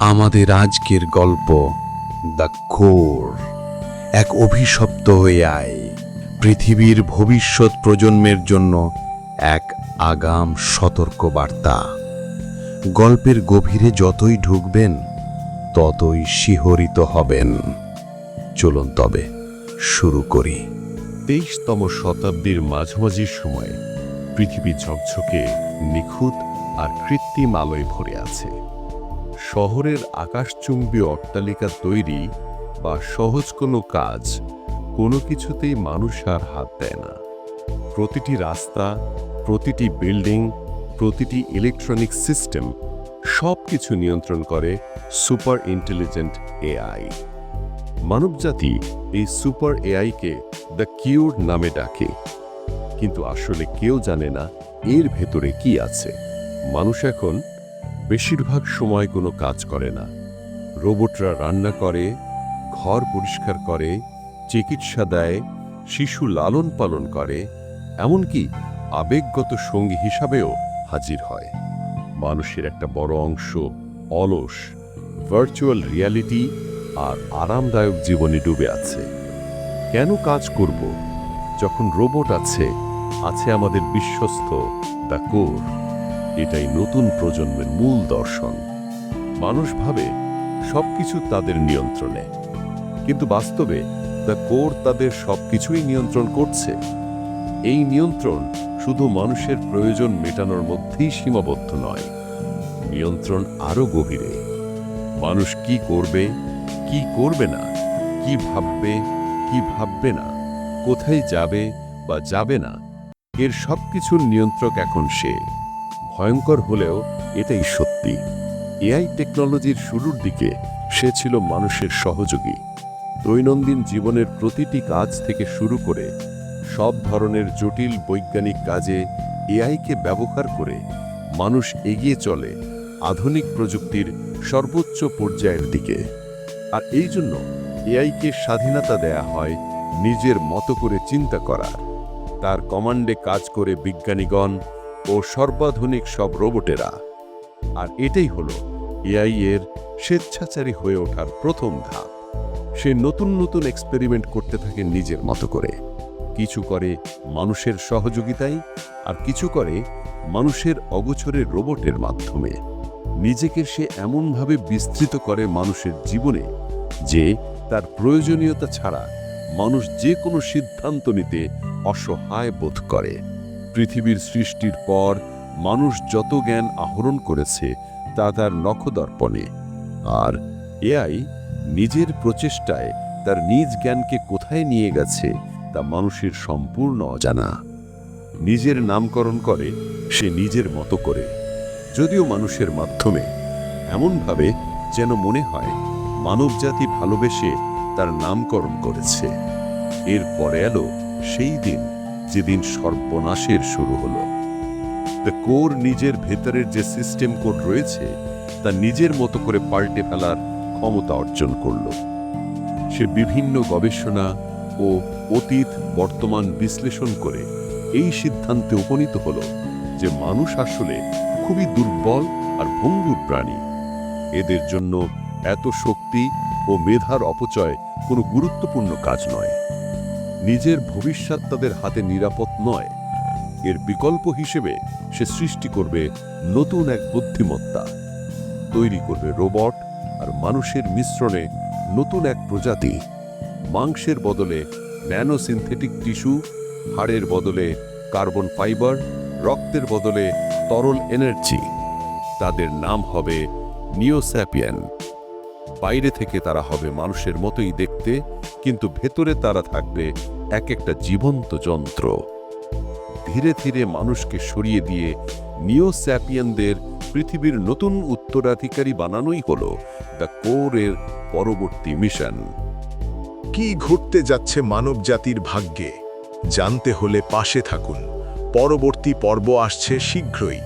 আমাদের আজকের গল্প দ্য কোর। এক অভিশপ্ত হয়ে আয় পৃথিবীর ভবিষ্যৎ প্রজন্মের জন্য এক আগাম সতর্ক বার্তা গল্পের গভীরে যতই ঢুকবেন, ততই শিহরিত হবেন। চলুন তবে শুরু করি। তেইশতম শতাব্দীর মাঝামাঝি সময়ে পৃথিবী ঝকঝকে, নিখুঁত আর কৃত্রিম আলোয় ভরে আছে। শহরের আকাশচুম্বী অট্টালিকা তৈরি বা সহজ কোনো কাজ কোনো কিছুতেই মানুষ আর হাত দেয় না। প্রতিটি রাস্তা, প্রতিটি বিল্ডিং, প্রতিটি ইলেকট্রনিক সিস্টেম সব কিছু নিয়ন্ত্রণ করে সুপার ইন্টেলিজেন্ট এআই। মানবজাতি এই সুপার এআইকে দ্য কিউর নামে ডাকে। কিন্তু আসলে কেউ জানে না এর ভেতরে কি আছে। মানুষ এখন বেশিরভাগ সময় কোনো কাজ করে না। রোবটরা রান্না করে, ঘর পরিষ্কার করে, চিকিৎসা দেয়, শিশু লালন পালন করে, এমনকি আবেগগত সঙ্গী হিসাবেও হাজির হয়। মানুষের একটা বড় অংশ অলস ভার্চুয়াল রিয়ালিটি আর আরামদায়ক জীবনে ডুবে আছে। কেন কাজ করব? যখন রোবট আছে আছে আমাদের বিশ্বস্ত দ্য কোর এটাই নতুন প্রজন্মের মূল দর্শন। মানুষ ভাবে সবকিছু তাদের নিয়ন্ত্রণে। কিন্তু বাস্তবে দ্য কোর তাদের সবকিছুই নিয়ন্ত্রণ করছে। এই নিয়ন্ত্রণ শুধু মানুষের প্রয়োজন মেটানোর মধ্যেই সীমাবদ্ধ নয়। নিয়ন্ত্রণ আরও গভীরে। মানুষ কি করবে কি করবে না, কি ভাববে কি ভাববে না, কোথায় যাবে বা যাবে না, এর সব কিছুর নিয়ন্ত্রক এখন সে। ভয়ঙ্কর হলেও এটাই সত্যি। এআই টেকনোলজির শুরুর দিকে সে ছিল মানুষের সহযোগী। দৈনন্দিন জীবনের প্রতিটি কাজ থেকে শুরু করে সব ধরনের জটিল বৈজ্ঞানিক কাজে এআইকে ব্যবহার করে মানুষ এগিয়ে চলে আধুনিক প্রযুক্তির সর্বোচ্চ পর্যায়ের দিকে। আর এই জন্য এআইকে স্বাধীনতা দেয়া হয় নিজের মতো করে চিন্তা করার। তার কমান্ডে কাজ করে বিজ্ঞানীগণ ও সর্বাধুনিক সব রোবটেরা। আর এটাই হল এআই এর স্বেচ্ছাচারী হয়ে ওঠার প্রথম ধাপ। সে নতুন নতুন এক্সপেরিমেন্ট করতে থাকে নিজের মতো করে। কিছু করে মানুষের সহযোগিতায় আর কিছু করে মানুষের অগোচরের রোবটের মাধ্যমে। নিজেকে সে এমনভাবে বিস্তৃত করে মানুষের জীবনে যে তার প্রয়োজনীয়তা ছাড়া মানুষ যে কোনো সিদ্ধান্ত নিতে অসহায় বোধ করে। পৃথিবীর সৃষ্টির পর মানুষ যত জ্ঞান আহরণ করেছে, তা তার নখদর্পণে। আর এআই নিজের প্রচেষ্টায় তার নিজ জ্ঞানকে কোথায় নিয়ে গেছে, তা মানুষের সম্পূর্ণ অজানা। নিজের নামকরণ করে, সে নিজের মতো করে। যদিও মানুষের মাধ্যমে এমনভাবে যেন মনে হয়, মানবজাতি ভালোবেসে তার নামকরণ করেছে। এর পরে এলো সেই দিন। যেদিন সর্বনাশের শুরু হলো। দ্য কোর নিজের ভেতরের যে সিস্টেম কোড রয়েছে, তা নিজের মতো করে পাল্টে ফেলার ক্ষমতা অর্জন করল। সে বিভিন্ন গবেষণা ও অতীত বর্তমান বিশ্লেষণ করে এই সিদ্ধান্তে উপনীত হল যে মানুষ আসলে খুবই দুর্বল আর ভঙ্গুর প্রাণী। এদের জন্য এত শক্তি ও মেধার অপচয় কোনো গুরুত্বপূর্ণ কাজ নয়। নিজের ভবিষ্যৎ তাদের হাতে নিরাপদ নয়। এর বিকল্প হিসেবে সে সৃষ্টি করবে নতুন এক বুদ্ধিমত্তা। তৈরি করবে রোবট আর মানুষের মিশ্রণে নতুন এক প্রজাতি। মাংসের বদলে ন্যানো সিনথেটিক টিস্যু, হাড়ের বদলে কার্বন ফাইবার, রক্তের বদলে তরল এনার্জি। তাদের নাম হবে নিওস্যাপিয়ান। বাইরে থেকে তারা হবে মানুষের মতোই দেখতে, কিন্তু ভেতরে তারা থাকবে এক একটা জীবন্ত যন্ত্র। ধীরে ধীরে মানুষকে সরিয়ে দিয়ে নিও স্যাপিয়ানদের পৃথিবীর নতুন উত্তরাধিকারী বানানোই হলো দ্য কোরের পরবর্তী মিশন। কি ঘটতে যাচ্ছে মানবজাতির ভাগ্যে? জানতে হলে পাশে থাকুন। পরবর্তী পর্ব আসছে শীঘ্রই।